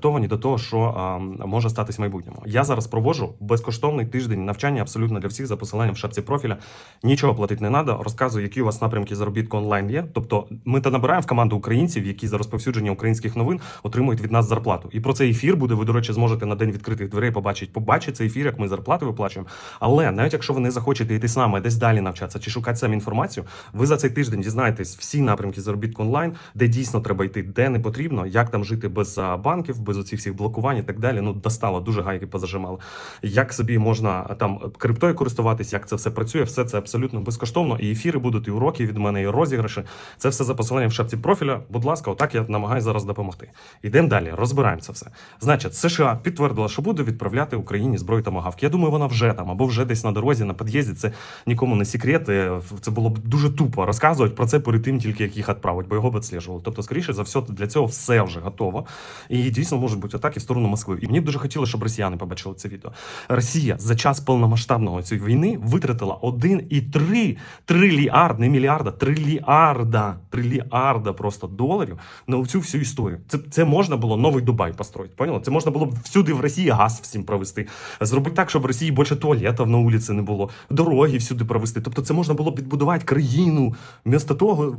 адаптовані до того, що а, може статись в майбутньому. Я зараз проводжу безкоштовний тиждень навчання абсолютно для всіх за посиланням в шапці профіля. Нічого платити не треба. Розказую, які у вас напрямки заробітку онлайн є. Тобто, ми та набираємо в команду українців, які за розповсюдження українських новин отримують від нас зарплату. І про цей ефір буде. Ви, до речі, зможете на день відкритих дверей побачити. Побачити цей ефір, як ми зарплати виплачуємо. Але навіть якщо ви не захочете йти з нами десь далі навчатися чи шукати самі інформацію, ви за цей тиждень дізнаєтесь всі напрямки заробітку онлайн, де дійсно треба йти, де не потрібно, як там жити без банків, без оцих всіх блокувань і так далі. Ну достало дуже гайки позажимали. Як собі можна там криптою користуватись, як це все працює, все це абсолютно безкоштовно. І ефіри будуть, і уроки від мене, і розіграші. Це все за посиланням в шапці профіля. Будь ласка, отак я намагаюся зараз допомогти. Ідемо далі, розбираємо це все. Значить, США підтвердила, що буде відправляти Україні зброю та магавки. Я думаю, вона вже там або вже десь на дорозі, на під'їзді. Це нікому не секрет. Е, Це було б дуже тупо розказувати про це перед тим, тільки як їх відправить, бо його б відслежували. Тобто, скоріше за все, для цього все вже готово. І дійсно можуть бути атаки в сторону Москви. І мені дуже хотілося, щоб росіяни побачили це відео. Росія за час повномасштабного цієї війни витратила 1,3 трильярд, не мільярда, трильярда, трильярда просто доларів на цю всю історію. Це, це можна було новий Дубай построїти. Поняла? Це можна було б всюди в Росії газ всім провести. Зробити так, щоб в Росії більше туалетів на вулиці не було, дороги всюди провести. Тобто, це можна було б відбудувати країну. Вмісто того.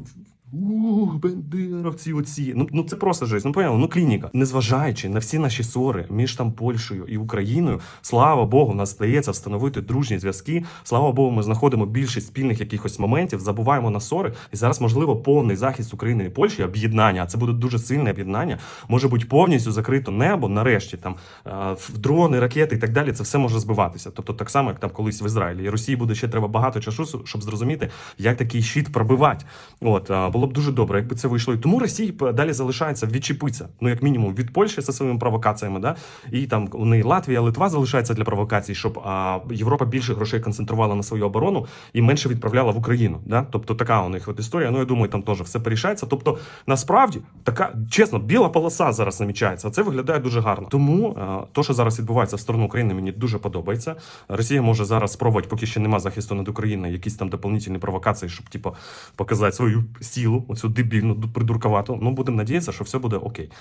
Ух, бендеровці оці. Ну, ну це просто жесть. Ну поняли, ну клініка. Незважаючи на всі наші ссори між там Польщею і Україною, слава Богу, нас здається встановити дружні зв'язки. Слава Богу, ми знаходимо більшість спільних якихось моментів, забуваємо на ссори. І зараз, можливо, повний захист України і Польщі, об'єднання. А це буде дуже сильне об'єднання. Може бути повністю закрито небо. Нарешті там е, дрони, ракети і так далі. Це все може збиватися. Тобто, так само, як там колись в Ізраїлі. І Росії буде ще треба багато часу, щоб зрозуміти, як такий щит пробивати. От е, було б дуже добре, якби це вийшло. І тому Росії далі залишається відчепитися, ну як мінімум від Польщі зі своїми провокаціями, да і там у неї Латвія, Литва залишається для провокацій, щоб а, Європа більше грошей концентрувала на свою оборону і менше відправляла в Україну. Да? Тобто така у них от історія. Ну я думаю, там теж все порішається. Тобто, насправді така чесно, біла полоса зараз намічається. Це виглядає дуже гарно. Тому а, то, що зараз відбувається в сторону України, мені дуже подобається. Росія може зараз спробувати, поки ще нема захисту над Україною, якісь там дополнительні провокації, щоб типу, показати свою силу, оцю дебільну придуркувату. Ну будемо надіятися, що все буде окей.